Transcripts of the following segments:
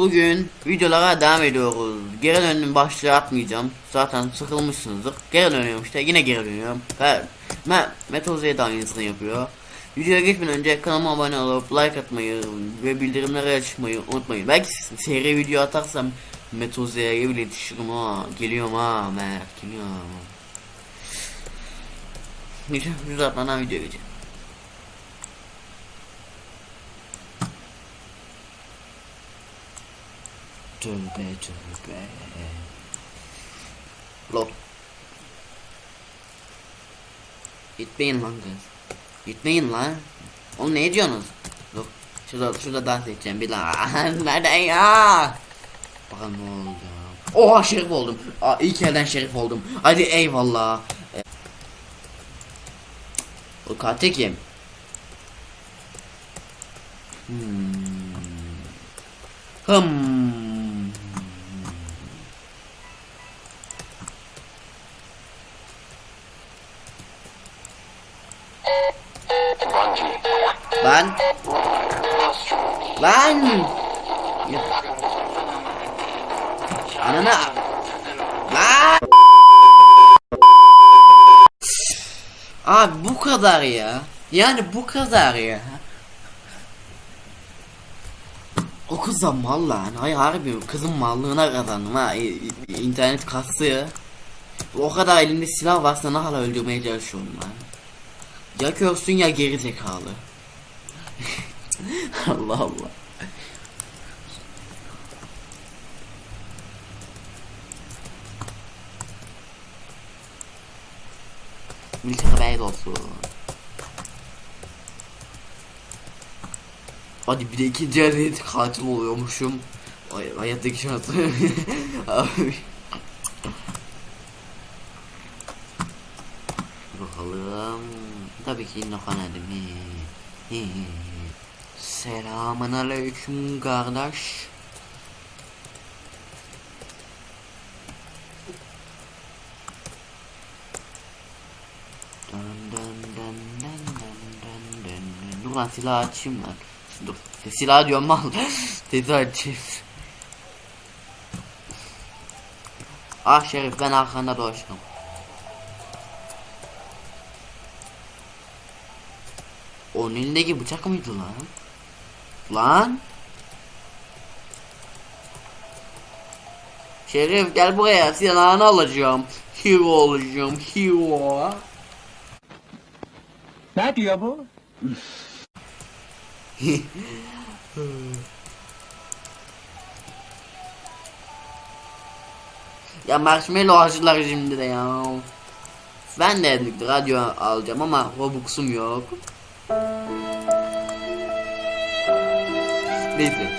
Bugün videolara devam ediyoruz. Geri döndüm başlığı atmayacağım. Zaten sıkılmışsınızdır. Geri dönüyorum işte yine geri dönüyorum. Ve Me Metoze'ye de aynısını yapıyor. Videoya geçmeden önce kanalıma abone olup like atmayı ve bildirimleri açmayı unutmayın. Belki seri video atarsam Metoze'ye bile yetişirim ha. Geliyorum ha Mert geliyorum. Neyse uzatmadan videoya geçelim. Tövbe tövbe. Lol. Gitmeyin lan kız. Gitmeyin lan. Oğlum ne diyorsunuz? Dur. Şurada, şurada dans edeceğim bir daha. Nereden ya? Bakalım ne oldu. Oha şerif oldum. Aa, ilk elden şerif oldum. Hadi eyvallah. O katil kim? Hmm. Hmm. Lan. Lan. Anana. Lan. Abi bu kadar ya. Yani bu kadar ya. O kız da mal lan. Ay harbi kızın mallığına kazandım ha. İnternet kastı. O kadar elimde silah varsa ne hala öldürmeye çalışıyorum lan. Ya körsün ya geri zekalı. Allah Allah. Militer Bey olsun. Hadi bir de ikinci elde katil oluyormuşum. Ay, hayattaki şansı. Abi. Bakalım. Tabii ki Nokan mi? Selamun aleyküm kardeş. Dın dın dın dın dın dın dın. Dur lan silah açayım lan. Dur. Silah diyorum mal. Silah açayım. Ah Şerif ben arkanda dolaştım. Onun elindeki bıçak mıydı lan? Lan? Şerif gel buraya silahını alacağım. Hero olacağım hero. Ne diyor bu? Ya marshmallow harcılar şimdi de ya. Ben de radyo alacağım ama Robux'um yok. Neyse.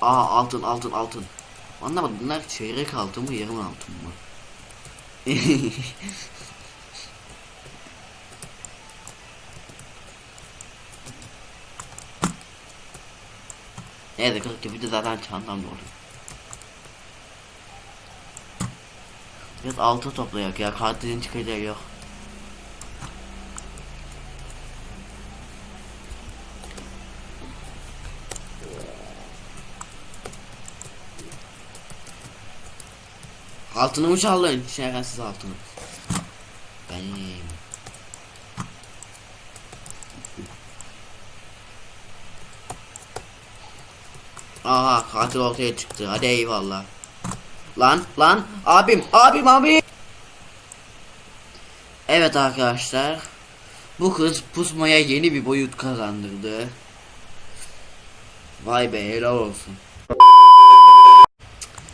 Aa altın altın altın. Anlamadım bunlar çeyrek altın mı yarım altın mı? Neyse 40 gibi de zaten çantam doldu. Biraz altı toplayak ya katilin çıkacağı yok. Altını mı çaldın? Şerefsiz altını. Benim. Aha katil ortaya çıktı. Hadi eyvallah. Lan lan abim abim abim. Evet arkadaşlar. Bu kız pusmaya yeni bir boyut kazandırdı. Vay be helal olsun.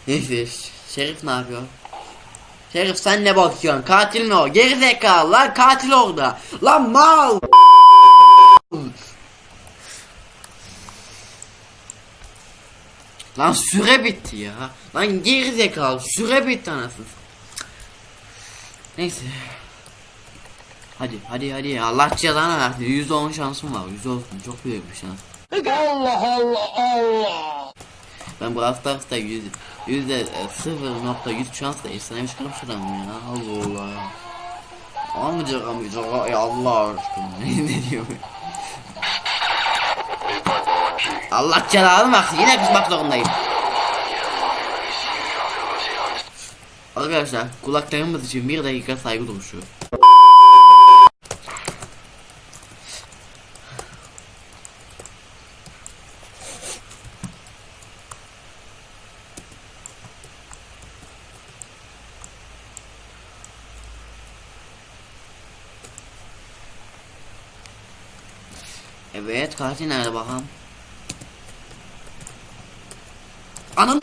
Neyse Şerif ne yapıyor? Şerif sen ne bakıyorsun? Katil mi o? Geri zekalı lan katil orada. Lan mal. Lan süre bitti ya. Lan geri zekalı süre bitti anasını. Neyse. Hadi hadi hadi Allah cezanı versin. %10 şansım var. %10 çok büyük bir şans. Allah Allah Allah. Ben Brawl Stars'ta yüz, yüzde e, 0.100 şansla efsanevi çıkarmışım ya. Allah Allah. Amcak amcak ay Allah aşkına ne diyor? Allah celalını versin yine kızmak zorundayım. Arkadaşlar kulaklarımız için bir dakika saygı duruşu. Evet katil nerede bakalım? Anam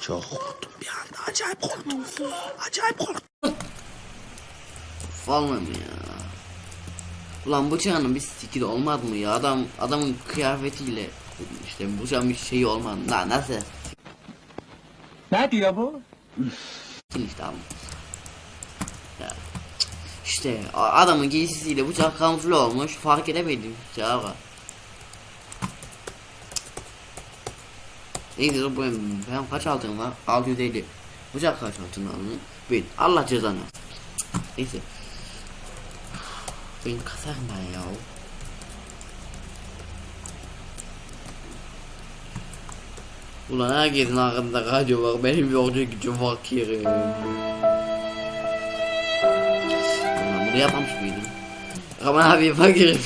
Çok korktum bir anda. Acayip korktum. Acayip korktum. Mi ya? Ulan bıçağının bir stiki de olmaz mı ya? Adam adamın kıyafetiyle işte bıçağın bir şeyi olmaz. Na nasıl? Ne diyor bu? işte abi. Ya. İşte adamın giysisiyle bıçak kamufle olmuş fark edemedim. Neydi dur bu benim ben kaç altın var? 650. Bıçak kaç altın aldın? Bin. Allah cezanı. Neyse. Ben kasarım ben ya. Ulan herkesin aklında radyo var. Benim yolcu gücüm var ki. Bunu yapmamış mıydım? Aman abi fakirim.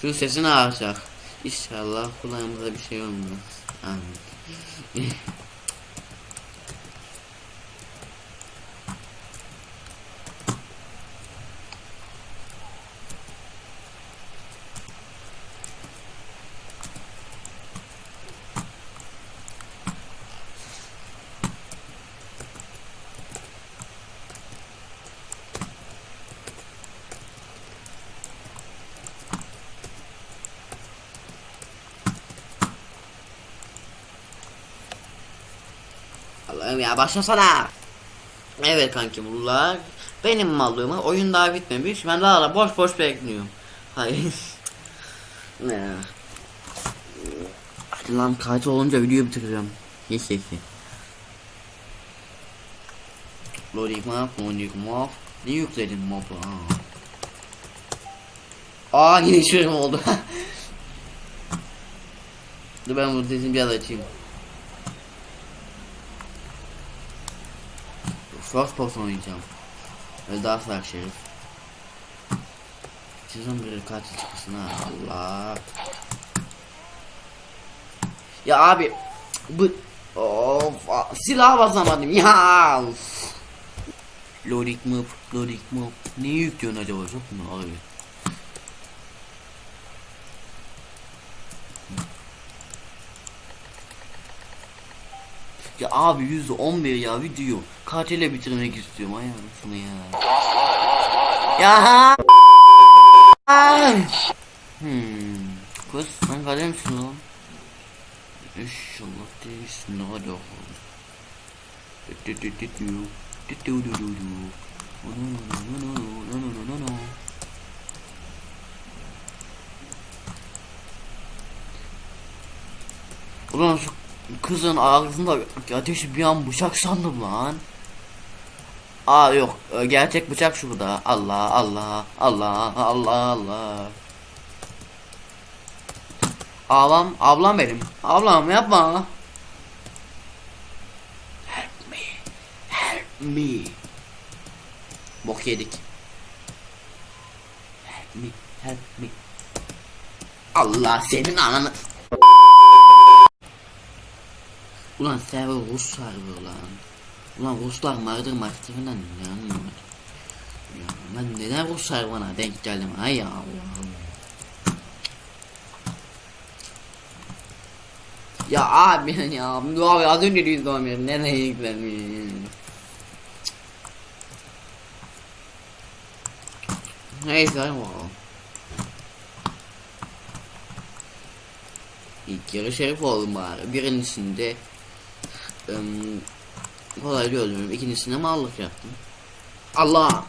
Şunun sesini açacak. İnşallah kulağımıza bir şey olmaz. Amin. Ya başlasana. Evet kanki bunlar benim mallığıma oyun daha bitmemiş. Ben daha da boş boş bekliyorum. Hayır. ne? Hadi lan kayıt olunca videoyu bitireceğim. Yes yes. Loading map, loading map. Ne yükledin map'ı ha? Aa yine şurum oldu. Dur ben bu sesini biraz açayım. Person oynayacağım. Ve daha sağ şerif. Sezon bir katil çıksın ha Allah. Ya abi bu of silah basamadım ya. Loading map, loading map. Ne yüklüyorsun acaba çok mu abi? Ya abi yüzde on bir ya video katile bitirmek istiyorum hayatını ya. Ya. Hmm. Kız sen kader misin lan? İnşallah değilsin ne kadar Ulan şu kızın ağzında ateşi bir an bıçak sandım lan. Aa yok e, gerçek bıçak şurada. Allah Allah Allah Allah Allah. Ablam ablam benim. Ablam yapma. Help me. Help me. Bok yedik. Help me. Help me. Allah senin ananı. Ulan server Rus server lan. Ulan Ruslar Murder Master'ından inanmıyorum. Ya ben neden Rus serverına denk geldim ay ya Allah. Ya abi ya abi az önce de izlemiyorum nereye yüklenmiş. Neyse hadi bakalım. İlk yarı şerif oldum bari. Birincisinde ım, kolayca öldürdüm. İkincisinde mallık yaptım. Allah!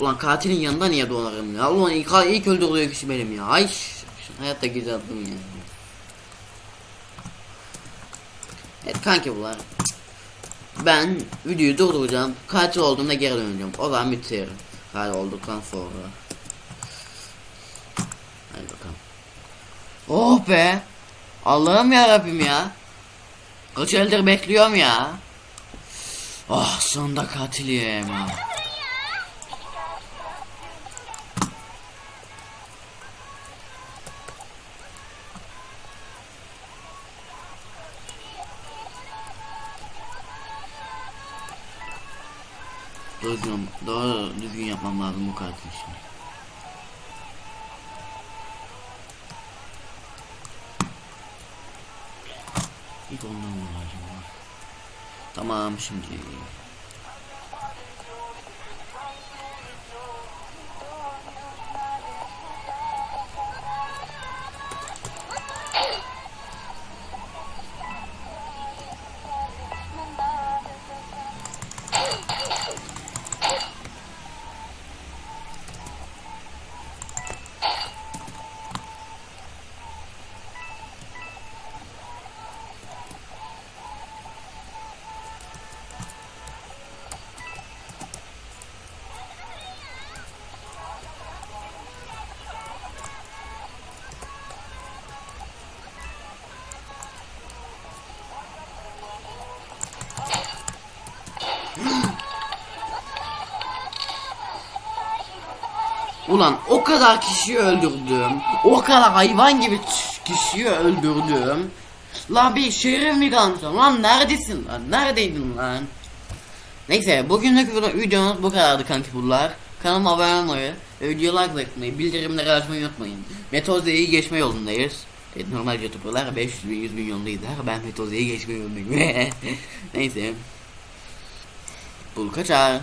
Ulan katilin yanında niye donarım ya? Ulan ilk, ilk öldürdüğü kişi benim ya. Ay! Hayatta güzeldim ya. Evet kanki bunlar. Ben videoyu durduracağım. Katil olduğumda geri döneceğim. O zaman bitiririm. Katil olduktan sonra. Hadi bakalım. Oh be. Allah'ım ya Rabbim ya. Kaç eldir bekliyorum ya. Oh sonunda katilim. Düzgün, doğru düzgün yapmam lazım bu katil şimdi. İlk ondan vuracağım. Tamam şimdi. Ulan o kadar kişiyi öldürdüm. O kadar hayvan gibi kişiyi öldürdüm. La bir şerif mi kalmış lan? Neredesin lan? Neredeydin lan? Neyse bugünlük video- videomuz bu kadardı kanki bunlar. Kanalıma abone olmayı, ve videoya like bırakmayı, bildirimleri açmayı unutmayın. Metoze'yi geçme yolundayız. Evet, normal youtuberlar 500 bin 100 bin yolundaydılar. Ben Metoze'yi geçme yolundayım. Neyse. Bul kaçar.